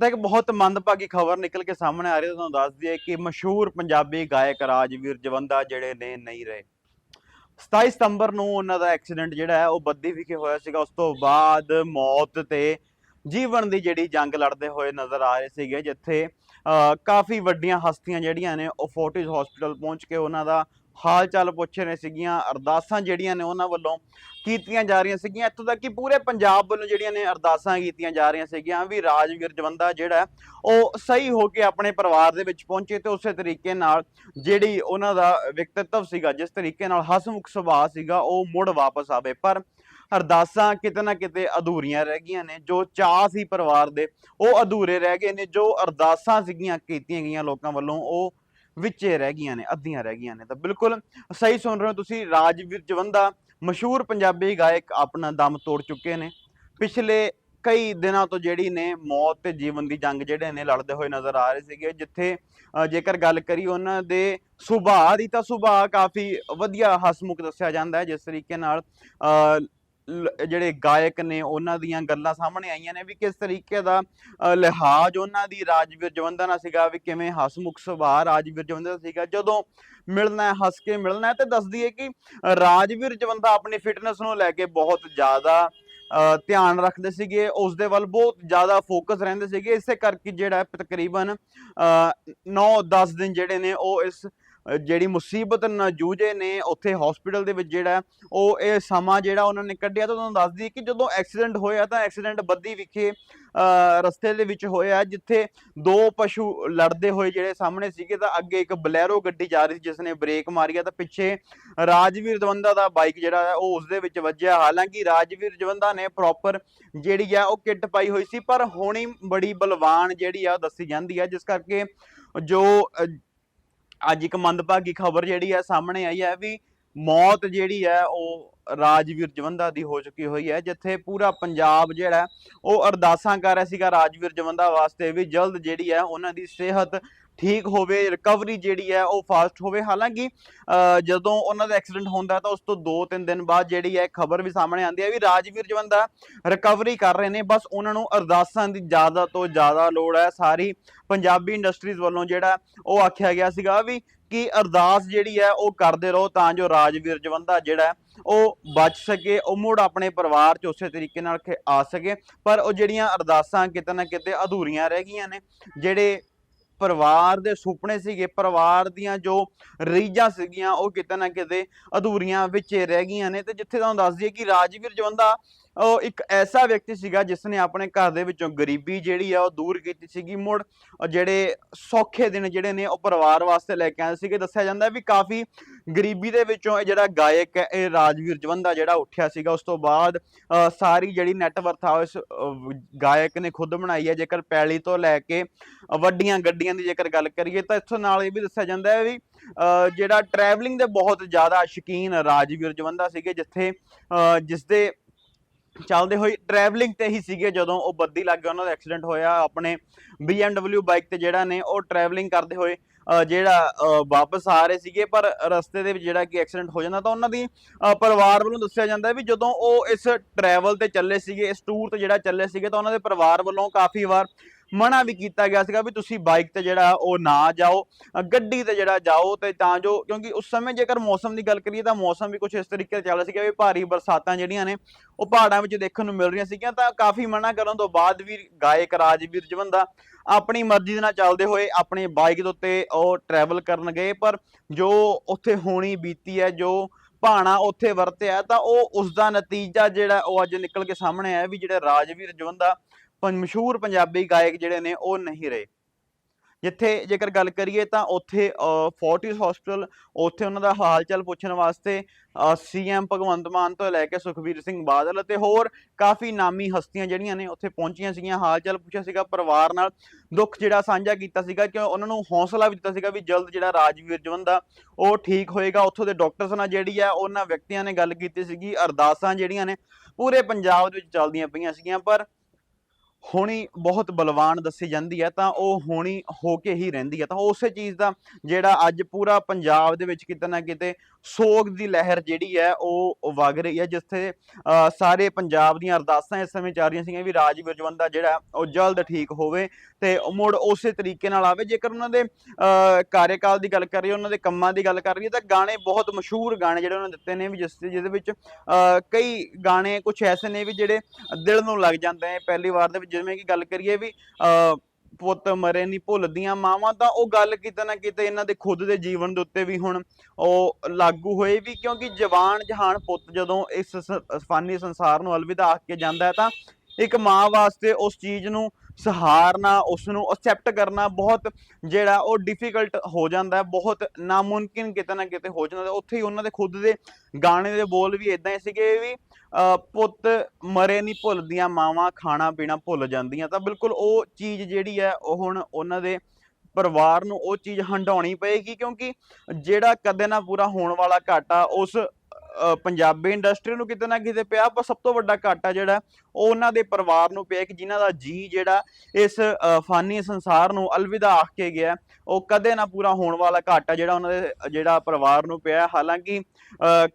ਤਾਂ ਇੱਕ ਬਹੁਤ ਮੰਦਭਾਗੀ ਖਬਰ ਨਿਕਲ ਕੇ ਸਾਹਮਣੇ ਆ ਰਹੀ ਹੈ ਤੁਹਾਨੂੰ ਦੱਸ ਦਈਏ ਕਿ ਮਸ਼ਹੂਰ ਪੰਜਾਬੀ ਗਾਇਕ ਰਾਜਵੀਰ ਜਵੰਦਾ ਜਿਹੜੇ ਨੇ ਨਹੀਂ ਰਹੇ। 27 ਸਤੰਬਰ ਨੂੰ ਉਹਨਾਂ ਦਾ ਐਕਸੀਡੈਂਟ ਜਿਹੜਾ ਹੈ ਉਹ ਬੱਦੀ ਵਿਖੇ ਹੋਇਆ ਸੀਗਾ। ਉਸ ਤੋਂ ਬਾਅਦ ਮੌਤ ਤੇ ਜੀਵਨ ਦੀ ਜਿਹੜੀ ਜੰਗ ਲੜਦੇ ਹੋਏ ਨਜ਼ਰ ਆ ਰਹੇ ਸੀਗੇ ਜਿੱਥੇ ਅਹ, ਕਾਫੀ ਵੱਡੀਆਂ ਹਸਤੀਆਂ ਜਿਹੜੀਆਂ ਨੇ ਉਹ ਫੋਰਟਿਸ ਹਸਪੀਟਲ ਪਹੁੰਚ ਕੇ ਉਹਨਾਂ ਦਾ ਹਾਲ ਚਾਲ ਪੁੱਛ ਰਹੇ ਸੀਗੀਆਂ, ਅਰਦਾਸਾਂ ਜਿਹੜੀਆਂ ਨੇ ਉਹਨਾਂ ਵੱਲੋਂ ਕੀਤੀਆਂ ਜਾ ਰਹੀਆਂ ਸੀਗੀਆਂ। ਇੱਥੋਂ ਤੱਕ ਕਿ ਪੂਰੇ ਪੰਜਾਬ ਵੱਲੋਂ ਜਿਹੜੀਆਂ ਨੇ ਅਰਦਾਸਾਂ ਕੀਤੀਆਂ ਜਾ ਰਹੀਆਂ ਸੀਗੀਆਂ, ਵੀ ਰਾਜਵੀਰ ਜਵੰਦਾ ਜਿਹੜਾ ਉਹ ਸਹੀ ਹੋ ਕੇ ਆਪਣੇ ਪਰਿਵਾਰ ਦੇ ਵਿੱਚ ਪਹੁੰਚੇ ਤੇ ਉਸੇ ਤਰੀਕੇ ਨਾਲ ਜਿਹੜੀ ਉਹਨਾਂ ਦਾ ਵਿਅਕਤੀਤਵ ਸੀਗਾ, ਜਿਸ ਤਰੀਕੇ ਨਾਲ ਹਸਮੁਖ ਸੁਭਾਅ ਸੀਗਾ, ਉਹ ਮੁੜ ਵਾਪਸ ਆਵੇ। ਪਰ ਅਰਦਾਸਾਂ ਕਿਤੇ ਨਾ ਕਿਤੇ ਅਧੂਰੀਆਂ ਰਹਿ ਗਈਆਂ ਨੇ। ਜੋ ਚਾਹ ਸੀ ਪਰਿਵਾਰ ਦੇ, ਉਹ ਅਧੂਰੇ ਰਹਿ ਗਏ ਨੇ। ਜੋ ਅਰਦਾਸਾਂ ਸੀਗੀਆਂ ਕੀਤੀਆਂ ਗਈਆਂ ਲੋਕਾਂ ਵੱਲੋਂ, ਉਹ ਵਿੱਚੇ ਰਹਿ ਗਈਆਂ ਨੇ ਅੱਧੀਆਂ ਰਹਿ ਗਈਆਂ ਨੇ। ਤਾਂ ਬਿਲਕੁਲ ਸਹੀ ਸੁਣ ਰਹੇ ਹੋ ਤੁਸੀਂ ਰਾਜਵੀਰ ਜਵੰਦਾ ਮਸ਼ਹੂਰ ਪੰਜਾਬੀ ਗਾਇਕ ਆਪਣਾ ਦਮ ਤੋੜ ਚੁੱਕੇ ਨੇ। ਪਿਛਲੇ ਕਈ ਦਿਨਾਂ ਤੋਂ ਜਿਹੜੀ ਨੇ ਮੌਤ ਤੇ ਜੀਵਨ ਦੀ ਜੰਗ ਜਿਹੜੇ ਨੇ ਲੜਦੇ ਹੋਏ ਨਜ਼ਰ ਆ ਰਹੇ ਸੀਗੇ ਜਿੱਥੇ ਜੇਕਰ ਗੱਲ ਕਰੀ ਉਹਨਾਂ ਦੇ ਸੁਭਾਅ ਦੀ ਤਾਂ ਸੁਭਾਅ ਕਾਫੀ ਵਧੀਆ ਹਸਮੁਖ ਦੱਸਿਆ ਜਾਂਦਾ ਹੈ ਜਿਸ ਤਰੀਕੇ ਨਾਲ ਅ, ਲ- ਜਿਹੜੇ ਗਾਇਕ ਨੇ ਉਹਨਾਂ ਦੀਆਂ ਗੱਲਾਂ ਸਾਹਮਣੇ ਆਈਆਂ ਨੇ ਵੀ ਕਿਸ ਤਰੀਕੇ ਦਾ ਅ, ਲਿਹਾਜ਼ ਉਹਨਾਂ ਦੀ ਰਾਜਵੀਰ ਜਵੰਦਾ ਨਾਲ ਸੀਗਾ ਵੀ ਕਿਵੇਂ ਹਸਮੁਖ ਸੁਭਾਅ ਰਾਜਵੀਰ ਜਵੰਦਾ ਦਾ ਸੀਗਾ। ਜਦੋਂ ਮਿਲਣਾ ਹੈ ਹੱਸ ਕੇ ਮਿਲਣਾ ਹੈ ਤੇ ਦੱਸਦੀ ਹੈ ਕਿ ਰਾਜਵੀਰ ਜਵੰਦਾ ਆਪਣੀ ਫਿਟਨੈਸ ਨੂੰ ਲੈ ਕੇ ਬਹੁਤ ਜ਼ਿਆਦਾ ਅ, ਧਿਆਨ ਰੱਖਦੇ ਸੀਗੇ। ਉਸ ਦੇ ਵੱਲ ਬਹੁਤ ਜ਼ਿਆਦਾ ਫੋਕਸ ਰਹਿੰਦੇ ਸੀਗੇ। ਇਸੇ ਕਰਕੇ ਜਿਹੜਾ ਹੈ ਤਕਰੀਬਨ 9-10 ਦਿਨ ਜਿਹੜੇ ਨੇ ਉਹ ਇਸ ਜਿਹੜੀ ਮੁਸੀਬਤ ਨਾਲ ਜੂਝੇ ਨੇ ਉੱਥੇ ਹਸਪੀਟਲ ਦੇ ਵਿੱਚ ਜਿਹੜਾ, ਉਹ ਇਹ ਸਮਾਂ ਜਿਹੜਾ ਉਹਨਾਂ ਨੇ ਕੱਢਿਆ ਤਾਂ ਤੁਹਾਨੂੰ ਦੱਸ ਦਈਏ ਕਿ ਜਦੋਂ ਐਕਸੀਡੈਂਟ ਹੋਇਆ ਤਾਂ ਐਕਸੀਡੈਂਟ ਬੱਦੀ ਵਿਖੇ ਰਸਤੇ ਦੇ ਵਿੱਚ ਹੋਇਆ, ਜਿੱਥੇ ਦੋ ਪਸ਼ੂ ਲੜਦੇ ਹੋਏ ਜਿਹੜੇ ਸਾਹਮਣੇ ਸੀਗੇ ਤਾਂ ਅੱਗੇ ਇੱਕ ਬਲੈਰੋ ਗੱਡੀ ਜਾ ਰਹੀ ਸੀ ਜਿਸ ਨੇ ਬ੍ਰੇਕ ਮਾਰੀ ਆ ਤਾਂ ਪਿੱਛੇ ਰਾਜਵੀਰ ਜਵੰਦਾ ਦਾ ਬਾਈਕ ਜਿਹੜਾ ਹੈ ਉਹ ਉਸ ਦੇ ਵਿੱਚ ਵੱਜਿਆ। ਹਾਲਾਂਕਿ ਰਾਜਵੀਰ ਜਵੰਦਾ ਨੇ ਪ੍ਰੋਪਰ ਜਿਹੜੀ ਆ ਉਹ ਕਿੱਟ ਪਾਈ ਹੋਈ ਸੀ, ਪਰ ਹੋਣੀ ਬੜੀ ਬਲਵਾਨ ਜਿਹੜੀ ਆ ਉਹ ਦੱਸੀ ਜਾਂਦੀ ਆ, ਜਿਸ ਕਰਕੇ ਜੋ ਅੱਜ ਇੱਕ ਮੰਦਭਾਗੀ ਖਬਰ ਜਿਹੜੀ ਹੈ ਸਾਹਮਣੇ ਆਈ ਹੈ ਵੀ ਮੌਤ ਜਿਹੜੀ ਹੈ ਉਹ ਰਾਜਵੀਰ ਜਵੰਦਾ ਦੀ ਹੋ ਚੁੱਕੀ ਹੋਈ ਹੈ ਜਿੱਥੇ ਪੂਰਾ ਪੰਜਾਬ ਜਿਹੜਾ, ਉਹ ਅਰਦਾਸਾਂ ਕਰ ਰਿਹਾ ਸੀਗਾ ਰਾਜਵੀਰ ਜਵੰਦਾ ਵਾਸਤੇ ਵੀ ਜਲਦ ਜਿਹੜੀ ਹੈ ਉਹਨਾਂ ਦੀ ਸਿਹਤ ਠੀਕ ਹੋਵੇ ਰਿਕਵਰੀ ਜਿਹੜੀ ਹੈ ਉਹ ਫਾਸਟ ਹੋਵੇ। ਹਾਲਾਂਕਿ ਜਦੋਂ ਉਹਨਾਂ ਦਾ ਐਕਸੀਡੈਂਟ ਹੁੰਦਾ ਤਾਂ ਉਸ ਤੋਂ 2-3 ਦਿਨ ਬਾਅਦ ਜਿਹੜੀ ਹੈ ਖਬਰ ਵੀ ਸਾਹਮਣੇ ਆਉਂਦੀ ਹੈ ਵੀ ਰਾਜਵੀਰ ਜਵੰਦਾ ਰਿਕਵਰੀ ਕਰ ਰਹੇ ਨੇ। ਬਸ ਉਹਨਾਂ ਨੂੰ ਅਰਦਾਸਾਂ ਦੀ ਜ਼ਿਆਦਾ ਤੋਂ ਜ਼ਿਆਦਾ ਲੋੜ ਹੈ। ਸਾਰੀ ਪੰਜਾਬੀ ਇੰਡਸਟਰੀਜ਼ ਵੱਲੋਂ ਜਿਹੜਾ ਉਹ ਆਖਿਆ ਗਿਆ ਸੀਗਾ ਵੀ ਕਿ ਅਰਦਾਸ ਜਿਹੜੀ ਹੈ ਉਹ ਕਰਦੇ ਰਹੋ ਤਾਂ ਜੋ ਰਾਜਵੀਰ ਜਵੰਦਾ ਜਿਹੜਾ ਉਹ ਬਚ ਸਕੇ, ਉਹ ਮੁੜ ਆਪਣੇ ਪਰਿਵਾਰ 'ਚ ਉਸੇ ਤਰੀਕੇ ਨਾਲ ਖ- ਆ ਸਕੇ। ਪਰ ਉਹ ਜਿਹੜੀਆਂ ਅਰਦਾਸਾਂ ਕਿਤੇ ਨਾ ਕਿਤੇ ਅਧੂਰੀਆਂ ਰਹਿ ਗਈਆਂ ਨੇ, ਜਿਹੜੇ ਪਰਿਵਾਰ ਦੇ ਸੁਪਨੇ ਸੀਗੇ, ਪਰਿਵਾਰ ਦੀਆਂ ਜੋ ਰੀਝਾਂ ਸੀਗੀਆਂ, ਉਹ ਕਿਤੇ ਨਾ ਕਿਤੇ ਅਧੂਰੀਆਂ ਵਿੱਚ ਰਹਿ ਗਈਆਂ ਨੇ। ਤੇ ਜਿੱਥੇ ਤੁਹਾਨੂੰ ਦੱਸ ਦਈਏ ਕਿ ਰਾਜਵੀਰ ਜਵੰਦਾ ਉਹ ਇੱਕ ਐਸਾ ਵਿਅਕਤੀ ਸੀਗਾ ਜਿਸ ਨੇ ਆਪਣੇ ਘਰ ਦੇ ਵਿੱਚੋਂ ਗਰੀਬੀ ਜਿਹੜੀ ਆ ਉਹ ਦੂਰ ਕੀਤੀ ਸੀਗੀ ਮੁੜ ਜਿਹੜੇ ਸੌਖੇ ਦਿਨ ਜਿਹੜੇ ਨੇ ਉਹ ਪਰਿਵਾਰ ਵਾਸਤੇ ਲੈ ਕੇ ਆਏ ਸੀਗੇ। ਦੱਸਿਆ ਜਾਂਦਾ ਵੀ ਕਾਫੀ ਗਰੀਬੀ ਦੇ ਵਿੱਚੋਂ ਇਹ ਜਿਹੜਾ ਗਾਇਕ ਹੈ ਇਹ ਰਾਜਵੀਰ ਜਵੰਦਾ ਜਿਹੜਾ ਉੱਠਿਆ ਸੀਗਾ ਉਸ ਤੋਂ ਬਾਅਦ ਸਾਰੀ ਜਿਹੜੀ ਨੈਟਵਰਥ ਆ ਉਹ ਇਸ ਗਾਇਕ ਨੇ ਖੁਦ ਬਣਾਈ ਹੈ। ਜੇਕਰ ਪੈਲੀ ਤੋਂ ਲੈ ਕੇ ਵੱਡੀਆਂ ਗੱਡੀਆਂ ਦੀ ਜੇਕਰ ਗੱਲ ਕਰੀਏ ਤਾਂ ਇੱਥੋਂ ਨਾਲ ਇਹ ਵੀ ਦੱਸਿਆ ਜਾਂਦਾ ਹੈ ਵੀ ਜਿਹੜਾ ਟਰੈਵਲਿੰਗ ਦੇ ਬਹੁਤ ਜ਼ਿਆਦਾ ਸ਼ੌਕੀਨ ਰਾਜਵੀਰ ਜਵੰਦਾ ਸੀਗੇ ਜਿੱਥੇ ਅ, ਜਿਸ ਦੇ ਚੱਲਦੇ ਹੋਏ ਟਰੈਵਲਿੰਗ ਤੇ ਹੀ ਸੀਗੇ ਜਦੋਂ ਉਹ ਬੱਦੀ ਲੱਗ ਗਿਆ ਉਹਨਾਂ ਦਾ ਐਕਸੀਡੈਂਟ ਹੋਇਆ। ਆਪਣੇ BMW ਬਾਈਕ ਤੇ ਜਿਹੜਾ ਨੇ ਉਹ ਟਰੈਵਲਿੰਗ ਕਰਦੇ ਹੋਏ ਜਿਹੜਾ ਵਾਪਸ ਆ ਰਹੇ ਸੀਗੇ। ਪਰ ਰਸਤੇ ਦੇ ਵਿੱਚ ਜਿਹੜਾ ਕਿ ਐਕਸੀਡੈਂਟ ਹੋ ਜਾਂਦਾ ਤਾਂ ਉਹਨਾਂ ਦੀ ਪਰਿਵਾਰ ਵੱਲੋਂ ਦੱਸਿਆ ਜਾਂਦਾ ਵੀ ਜਦੋਂ ਉਹ ਇਸ ਟਰੈਵਲ ਤੇ ਚੱਲੇ ਸੀਗੇ, ਇਸ ਟੂਰ ਤੇ ਜਿਹੜਾ ਚੱਲੇ ਸੀਗੇ ਤਾਂ ਉਹਨਾਂ ਦੇ ਪਰਿਵਾਰ ਵੱਲੋਂ ਕਾਫੀ ਵਾਰ ਮਨਾ ਵੀ ਕੀਤਾ ਗਿਆ ਸੀਗਾ ਵੀ ਤੁਸੀਂ ਬਾਈਕ ਤੇ ਜਿਹੜਾ ਉਹ ਨਾ ਜਾਓ ਗੱਡੀ ਤੇ ਜਿਹੜਾ ਜਾਓ ਤੇ ਤਾਂ ਜੋ, ਕਿਉਂਕਿ ਉਸ ਸਮੇਂ ਜੇਕਰ ਮੌਸਮ ਦੀ ਗੱਲ ਕਰੀਏ ਤਾਂ ਮੌਸਮ ਵੀ ਕੁਝ ਇਸ ਤਰੀਕੇ ਚੱਲ ਰਿਹਾ ਸੀਗਾ ਵੀ ਭਾਰੀ ਬਰਸਾਤਾਂ ਜਿਹੜੀਆਂ ਨੇ, ਉਹ ਪਹਾੜਾਂ ਵਿੱਚ ਦੇਖਣ ਨੂੰ ਮਿਲ ਰਹੀਆਂ ਸੀਗੀਆਂ ਤਾਂ ਕਾਫੀ ਮਨਾ ਕਰਨ ਤੋਂ ਬਾਅਦ ਵੀ ਗਾਇਕ ਰਾਜਵੀਰ ਜਵੰਦਾ ਆਪਣੀ ਮਰਜ਼ੀ ਦੇ ਨਾਲ ਚੱਲਦੇ ਹੋਏ ਆਪਣੇ ਬਾਈਕ ਦੇ ਉੱਤੇ ਉਹ ਟਰੈਵਲ ਕਰਨ ਗਏ ਪਰ ਜੋ ਉੱਥੇ ਹੋਣੀ ਬੀਤੀ ਹੈ, ਜੋ ਭਾਣਾ ਉੱਥੇ ਵਰਤਿਆ ਤਾਂ ਉਹ ਉਸ ਦਾ ਨਤੀਜਾ ਜਿਹੜਾ ਉਹ ਅੱਜ ਨਿਕਲ ਕੇ ਸਾਹਮਣੇ ਆਇਆ ਵੀ ਜਿਹੜਾ ਰਾਜਵੀਰ ਜਵੰਦਾ ਮਸ਼ਹੂਰ ਪੰਜਾਬੀ ਗਾਇਕ ਜਿਹੜੇ ਨੇ ਉਹ ਨਹੀਂ ਰਹੇ। ਜਿੱਥੇ ਜੇਕਰ ਗੱਲ ਕਰੀਏ ਤਾਂ ਉੱਥੇ ਫੋਰਟਿਸ ਹਸਪੀਟਲ, ਉੱਥੇ ਉਹਨਾਂ ਦਾ ਹਾਲ ਚਾਲ ਪੁੱਛਣ ਵਾਸਤੇ ਸੀਐਮ ਭਗਵੰਤ ਮਾਨ ਤੋਂ ਲੈ ਕੇ ਸੁਖਬੀਰ ਸਿੰਘ ਬਾਦਲ ਅਤੇ ਹੋਰ ਕਾਫੀ ਨਾਮੀ ਹਸਤੀਆਂ ਜਿਹੜੀਆਂ ਨੇ ਉੱਥੇ ਪਹੁੰਚੀਆਂ ਸੀਗੀਆਂ ਹਾਲ ਚਾਲ ਪੁੱਛਿਆ ਸੀਗਾ ਪਰਿਵਾਰ ਨਾਲ, ਦੁੱਖ ਜਿਹੜਾ ਸਾਂਝਾ ਕੀਤਾ ਸੀਗਾ ਕਿ ਉਹਨਾਂ ਨੂੰ ਹੌਸਲਾ ਵੀ ਦਿੱਤਾ ਸੀਗਾ ਵੀ ਜਲਦ ਜਿਹੜਾ ਰਾਜਵੀਰ ਜਵੰਦਾ ਉਹ ਠੀਕ ਹੋਏਗਾ, ਉੱਥੋਂ ਦੇ ਡਾਕਟਰਸ ਨਾਲ ਜਿਹੜੀ ਆ ਉਹਨਾਂ ਵਿਅਕਤੀਆਂ ਨੇ ਗੱਲ ਕੀਤੀ ਸੀਗੀ, ਅਰਦਾਸਾਂ ਜਿਹੜੀਆਂ ਨੇ ਪੂਰੇ ਪੰਜਾਬ ਦੇ ਵਿੱਚ ਚੱਲਦੀਆਂ ਪਈਆਂ ਸੀਗੀਆਂ, ਪਰ ਹੋਣੀ ਬਹੁਤ ਬਲਵਾਨ ਦੱਸੀ ਜਾਂਦੀ ਹੈ, ਤਾਂ ਉਹ ਹੋਣੀ ਹੋ ਕੇ ਹੀ ਰਹਿੰਦੀ ਹੈ। ਤਾਂ ਉਸੇ ਚੀਜ਼ ਦਾ ਜਿਹੜਾ ਅੱਜ ਪੂਰਾ ਪੰਜਾਬ ਦੇ ਵਿੱਚ ਕਿਤੇ ਨਾ ਕਿਤੇ ਸੋਗ ਦੀ ਲਹਿਰ ਜਿਹੜੀ ਹੈ, ਉਹ ਵਗ ਰਹੀ ਹੈ, ਜਿੱਥੇ ਸਾਰੇ ਪੰਜਾਬ ਦੀਆਂ ਅਰਦਾਸਾਂ ਇਸ ਸਮੇਂ ਚੱਲ ਰਹੀਆਂ ਸੀਗੀਆਂ ਵੀ ਰਾਜਵੀਰ ਜਵੰਦਾ ਜਿਹੜਾ ਉਹ ਜਲਦ ਠੀਕ ਹੋਵੇ ਤੇ ਮੁੜ ਉਸੇ ਤਰੀਕੇ ਨਾਲ ਆਵੇ। ਜੇਕਰ ਉਹਨਾਂ ਦੇ ਕਾਰਜਕਾਲ ਦੀ ਗੱਲ ਕਰੀਏ, ਉਹਨਾਂ ਦੇ ਕੰਮਾਂ ਦੀ ਗੱਲ ਕਰ ਰਹੀ ਤਾਂ ਗਾਣੇ ਬਹੁਤ ਮਸ਼ਹੂਰ ਗਾਣੇ ਜਿਹੜੇ ਉਹਨਾਂ ਨੇ ਦਿੱਤੇ ਨੇ ਵੀ ਜਿਸ, ਜਿਹਦੇ ਵਿੱਚ ਕਈ ਗਾਣੇ ਕੁਝ ਐਸੇ ਨੇ ਵੀ ਜਿਹੜੇ ਦਿਲ ਨੂੰ ਲੱਗ ਜਾਂਦੇ ਨੇ। ਪਹਿਲੀ ਵਾਰ ਦੇ ਵਿੱਚ ਜਿਵੇਂ ਕਿ ਗੱਲ ਕਰੀਏ ਵੀ ਪੁੱਤ ਮਰੇ ਨਹੀਂ ਭੁੱਲਦੀਆਂ ਮਾਵਾਂ, ਤਾਂ ਉਹ ਗੱਲ ਕਿਤੇ ਨਾ ਕਿਤੇ ਇਹਨਾਂ ਦੇ ਖੁਦ ਦੇ ਜੀਵਨ ਦੇ ਉੱਤੇ ਵੀ ਹੁਣ ਉਹ ਲਾਗੂ ਹੋਏ ਵੀ, ਕਿਉਂਕਿ ਜਵਾਨ ਜਹਾਨ ਪੁੱਤ ਜਦੋਂ ਇਸ ਫਾਨੀ ਸੰਸਾਰ ਨੂੰ ਅਲਵਿਦਾ ਆਖ ਕੇ ਜਾਂਦਾ ਹੈ, ਤਾਂ ਇੱਕ ਮਾਂ ਵਾਸਤੇ ਉਸ ਚੀਜ਼ ਨੂੰ ਸਹਾਰਨਾ ਉਸ ਨੂੰ ਅਸੈਪਟ ਕਰਨਾ ਬਹੁਤ ਜਿਹੜਾ ਉਹ ਡਿਫਿਕਲਟ ਹੋ ਜਾਂਦਾ ਹੈ, ਬਹੁਤ ਨਾਮੁਮਕਿਨ ਕਿਤੇ ਨਾ ਕਿਤੇ ਹੋ ਜਾਂਦਾ ਉੱਥੇ ਹੀ ਉਹਨਾਂ ਦੇ ਖੁਦ ਦੇ ਗਾਣੇ ਦੇ ਬੋਲ ਵੀ ਇਦਾਂ ਹੀ ਸੀਗੇ ਵੀ ਪੁੱਤ ਮਰੇ ਨਹੀਂ ਭੁੱਲਦੀਆਂ, ਮਾਵਾਂ ਖਾਣਾ ਪੀਣਾ ਭੁੱਲ ਜਾਂਦੀਆਂ। ਤਾਂ ਬਿਲਕੁਲ ਉਹ ਚੀਜ਼ ਜਿਹੜੀ ਹੈ, ਉਹ ਹੁਣ ਉਹਨਾਂ ਦੇ ਪਰਿਵਾਰ ਨੂੰ ਉਹ ਚੀਜ਼ ਹੰਡਾਉਣੀ ਪਏਗੀ ਕਿਉਂਕਿ ਜਿਹੜਾ ਕਦੇ ਨਾ ਪੂਰਾ ਹੋਣ ਵਾਲਾ ਘਾਟਾ ਉਸ ਪੰਜਾਬੀ ਇੰਡਸਟਰੀ ਨੂੰ ਕਿਤੇ ਨਾ ਕਿਤੇ ਪਿਆ, ਪਰ ਸਭ ਤੋਂ ਵੱਡਾ ਘਾਟਾ ਜਿਹੜਾ, ਉਹ ਉਹਨਾਂ ਦੇ ਪਰਿਵਾਰ ਨੂੰ ਪਿਆ ਕਿ ਜਿਨ੍ਹਾਂ ਦਾ ਜੀ ਜਿਹੜਾ ਇਸ ਫਾਨੀ ਸੰਸਾਰ ਨੂੰ ਅਲਵਿਦਾ ਆਖ ਕੇ ਗਿਆ। ਉਹ ਕਦੇ ਨਾ ਪੂਰਾ ਹੋਣ ਵਾਲਾ ਘਾਟਾ ਜਿਹੜਾ ਉਹਨਾਂ ਦੇ, ਜਿਹੜਾ ਪਰਿਵਾਰ ਨੂੰ ਪਿਆ। ਹਾਲਾਂਕਿ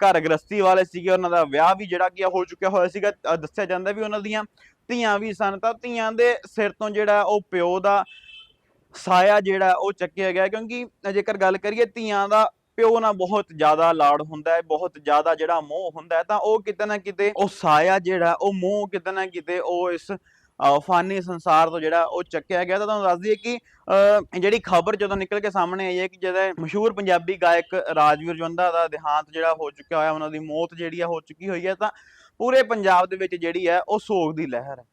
ਘਰ ਗ੍ਰਸਤੀ ਵਾਲੇ ਸੀਗੇ, ਉਹਨਾਂ ਦਾ ਵਿਆਹ ਵੀ ਜਿਹੜਾ ਕਿ ਹੋ ਚੁੱਕਿਆ ਹੋਇਆ ਸੀਗਾ। ਦੱਸਿਆ ਜਾਂਦਾ ਵੀ ਉਹਨਾਂ ਦੀਆਂ ਧੀਆਂ ਵੀ ਸਨ। ਤਾਂ ਧੀਆਂ ਦੇ ਸਿਰ ਤੋਂ ਜਿਹੜਾ ਉਹ ਪਿਓ ਦਾ ਸਾਇਆ ਜਿਹੜਾ, ਉਹ ਚੱਕਿਆ ਗਿਆ। ਕਿਉਂਕਿ ਜੇਕਰ ਗੱਲ ਕਰੀਏ, ਧੀਆਂ ਦਾ ਪਿਓ ਨਾਲ ਬਹੁਤ ਜ਼ਿਆਦਾ ਲਾੜ ਹੁੰਦਾ ਹੈ, ਬਹੁਤ ਜ਼ਿਆਦਾ ਜਿਹੜਾ ਮੋਹ ਹੁੰਦਾ ਹੈ, ਤਾਂ ਉਹ ਕਿਤੇ ਨਾ ਕਿਤੇ ਉਹ ਸਾਇਆ ਜਿਹੜਾ, ਉਹ ਮੋਹ ਕਿਤੇ ਨਾ ਕਿਤੇ ਉਹ ਇਸ ਫਾਨੀ ਸੰਸਾਰ ਤੋਂ ਜਿਹੜਾ ਉਹ ਚੱਕਿਆ ਗਿਆ। ਤਾਂ ਤੁਹਾਨੂੰ ਦੱਸ ਦਈਏ ਕਿ, ਅਹ, ਜਿਹੜੀ ਖਬਰ ਜਦੋਂ ਨਿਕਲ ਕੇ ਸਾਹਮਣੇ ਆਈ ਹੈ ਕਿ ਜਿਹੜਾ ਮਸ਼ਹੂਰ ਪੰਜਾਬੀ ਗਾਇਕ ਰਾਜਵੀਰ ਜਵੰਦਾ ਦਾ ਦੇਹਾਂਤ ਜਿਹੜਾ ਹੋ ਚੁੱਕਿਆ ਹੋਇਆ, ਉਹਨਾਂ ਦੀ ਮੌਤ ਜਿਹੜੀ ਆ ਹੋ ਚੁੱਕੀ ਹੋਈ ਹੈ, ਤਾਂ ਪੂਰੇ ਪੰਜਾਬ ਦੇ ਵਿੱਚ ਜਿਹੜੀ ਹੈ, ਉਹ ਸੋਗ ਦੀ ਲਹਿਰ ਹੈ।